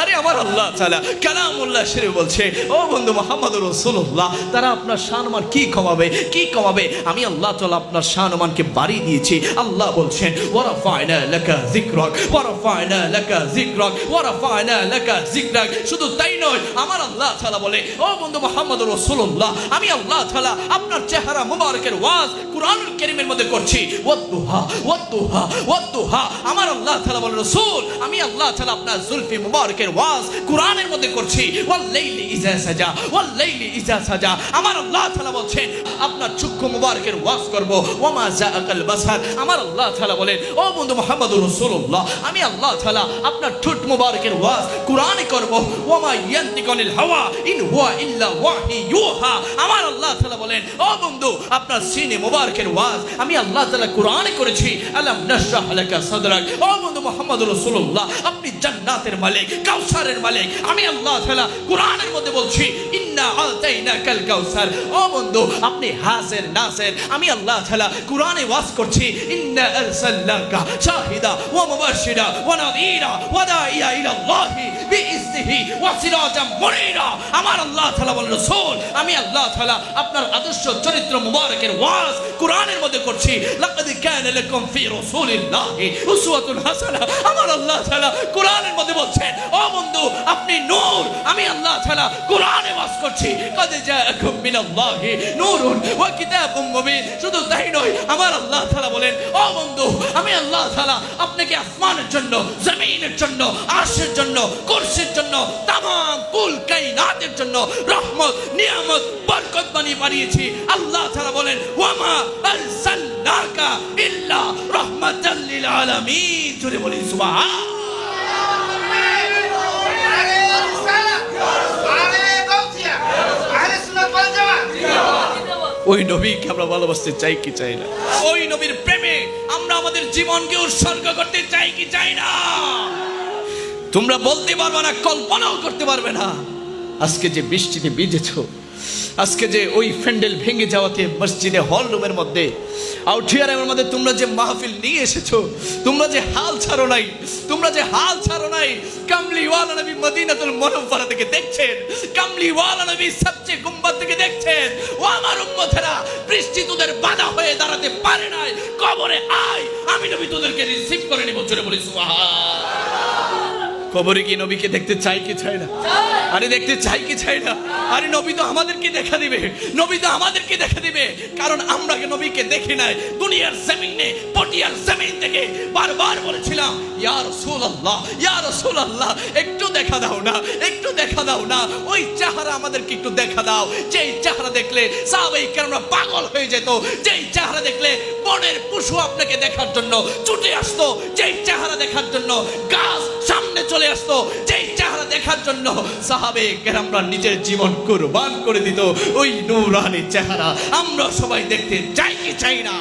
আরে আমার আল্লাহ তাআলা কালামুল্লাহ শরীফ বলছে, ও বন্ধু মোহাম্মদ রসুল্লাহ তারা আপনার শানমান কি কমাবে? কি কমাবে? আমি আল্লাহ তাআলা আপনার শানমানকে বাড়িয়ে দিয়েছি। আল্লাহ বলছেন ওয়ারাফায়না লাকা যিকরাক ওয়ারাফায়না লাকা যিকরাক ওয়ারাফায়না লাকা যিকরাক। শুধু তাই নয়, আমার আল্লাহ তাআলা বলে, ও বন্ধু মোহাম্মদ রসুল্লাহ আমি আল্লাহ তাআলা আপনার চেহারা মুবারকের ওয়াজ কুরআনুল কারীমের মধ্যে করছি। ওয়াদ্দুহা ওয়াদ্দুহা ওয়াদ্দুহা আমার আল্লাহ তাআলা বলে, রাসূল, আমি আল্লাহ তাআলা আপনার জুলফি মুবারকের ওয়াজ কুরআনের মধ্যে করছি। ওয়াল লাইলি ইজা সাজা, ওয়াল লাইলি ইজা সাজা। আমার আল্লাহ তাআলা বলছেন, আপনার চক্ষু মুবারকের ওয়াজ করব। ওমা জাআকাল বাসার। আমার আল্লাহ তাআলা বলেন, ও বন্ধু মুহাম্মদুর রাসূলুল্লাহ, আমি আল্লাহ তাআলা আপনার ঠোঁট মুবারকের ওয়াজ কুরআনে করব। ওমা ইয়ান্তিকানিল হাওয়া, ইন হুয়া ইল্লা ওয়াহি ইউহা। আমার আল্লাহ তাআলা বলেন, ও বন্ধু, আপনার সিনে মুবারকের ওয়াজ আমি আল্লাহ তাআলা কুরআনে করেছি। আলাম নাশরাহ লাকা সাদরাক। ও বন্ধু মুহাম্মদুর রাসূলুল্লাহ, আপনি জান্নাতের মালিক। কাউসারের মালিক। আমি আল্লাহ তাআলা কুরআনের মধ্যে বলছি, ইন্না আতাইনাকাল কাউসার। ও বন্ধু, আপনি হাসের, নাসের। আমি আল্লাহ তাআলা কুরআনে ওয়াজ করছি, ইন্না আরসালনাকা শাহিদা ওয়া মুবাশশিরা ওয়া নাযীরা ওয়া দাইয়া ইলা আল্লাহি বিইজনিহি ওয়া সিরাজাম মুনীরা। আমার আল্লাহ তাআলা বলেন, রাসূল, আমি আল্লাহ তাআলা আপনার আদর্শ চরিত্র মুবারকের ওয়াজ কুরআনের মধ্যে করছি। লাকাদ কানা লাকুম ফি রাসূলিল্লাহি উসওয়াতুন হাসানা। আমার আল্লাহ তাআলা কুরআনের মধ্যে বলছেন, ও বন্ধু, আপনি নূর। আমি আল্লাহ তাআলা কুরআনে ওয়াজ করছি। কাদ জাআকুম মিনাল্লাহি নূরুন ওয়া কিতাবুম মুবিন। শুধু তাই নয়, আমার আল্লাহ তাআলা বলেন, ও বন্ধু, আমি আল্লাহ তাআলা আপনাকে আসমানের জন্য, জমিনের জন্য, আরশের জন্য, কুরসির জন্য, তামাম কুল কায়নাতের জন্য রহমত, নিয়ামত, বরকত বানিয়ে বানিয়েছি। আল্লাহ তাআলা বলেন, ওয়ামা আরসালনাকা ইল্লা রাহমাতাল লিল আলামিন। জোরে বলি, সুবহান। ওই নবীকে আমরা ভালোবাসতে চাই কি চাই না? ওই নবীর প্রেমে আমরা আমাদের জীবনকে উৎসর্গ করতে চাই কি চাই না? তোমরা বলতে পারবে না, কল্পনাও করতে পারবে না। আজকে যে বৃষ্টিতে ভিজেছ আজকে যে ওই ফ্যান্ডেল ভেঙে যাওয়াতে মসজিদে হল রুমের মধ্যে আউটিয়ারের মধ্যে তোমরা যে মাহফিল নিয়ে এসেছ, তোমরা যে হাল ছাড়ো নাই, তোমরা যে হাল ছাড়ো নাই, কামলিওয়ালা নবী মদিনাতুল মুনাফফারা থেকে দেখছেন, কামলিওয়ালা নবী সবচেয়ে গুম্বাদ থেকে দেখছেন, ও আমার উম্মতেরা, বৃষ্টি তোদের বাধা হয়ে দাঁড়াতে পারে নাই, কবরে আয়, আমি নবী তোদেরকে রিসিভ করে নিব চলে বলি সুবহান। কবরে কি নবীকে দেখতে চাই কি চাই না? আরে দেখতে চাই কি চাই না? আরে নবী তো আমাদেরকে দেখা দিবে। নবী তো আমাদেরকে দেখা দিবে। কারণ আমরা নবীকে দেখি নাই? দুনিয়ার জমিনে, পটিয়ার জমিন থেকে বারবার বলেছিলাম, ইয়া রাসূলুল্লাহ ইয়া রাসূলুল্লাহ, একটু দেখা দাও না, একটু দেখা দাও না। ওই চেহারা আমাদেরকে একটু দেখা দাও। যেই চেহারা দেখলে সাহাবাই কেনরা পাগল হয়ে যেত, যেই চেহারা দেখলে বনের পশু আপনাকে দেখার জন্য ছুটে আসতো, যেই চেহারা দেখার জন্য চলে আসতো। যেই চেহারা দেখার জন্য সাহাবে কেরামরা নিজের জীবন কোরবান করে দিত, ওই নূরানি চেহারা আমরা সবাই দেখতে চাই কি চাই না।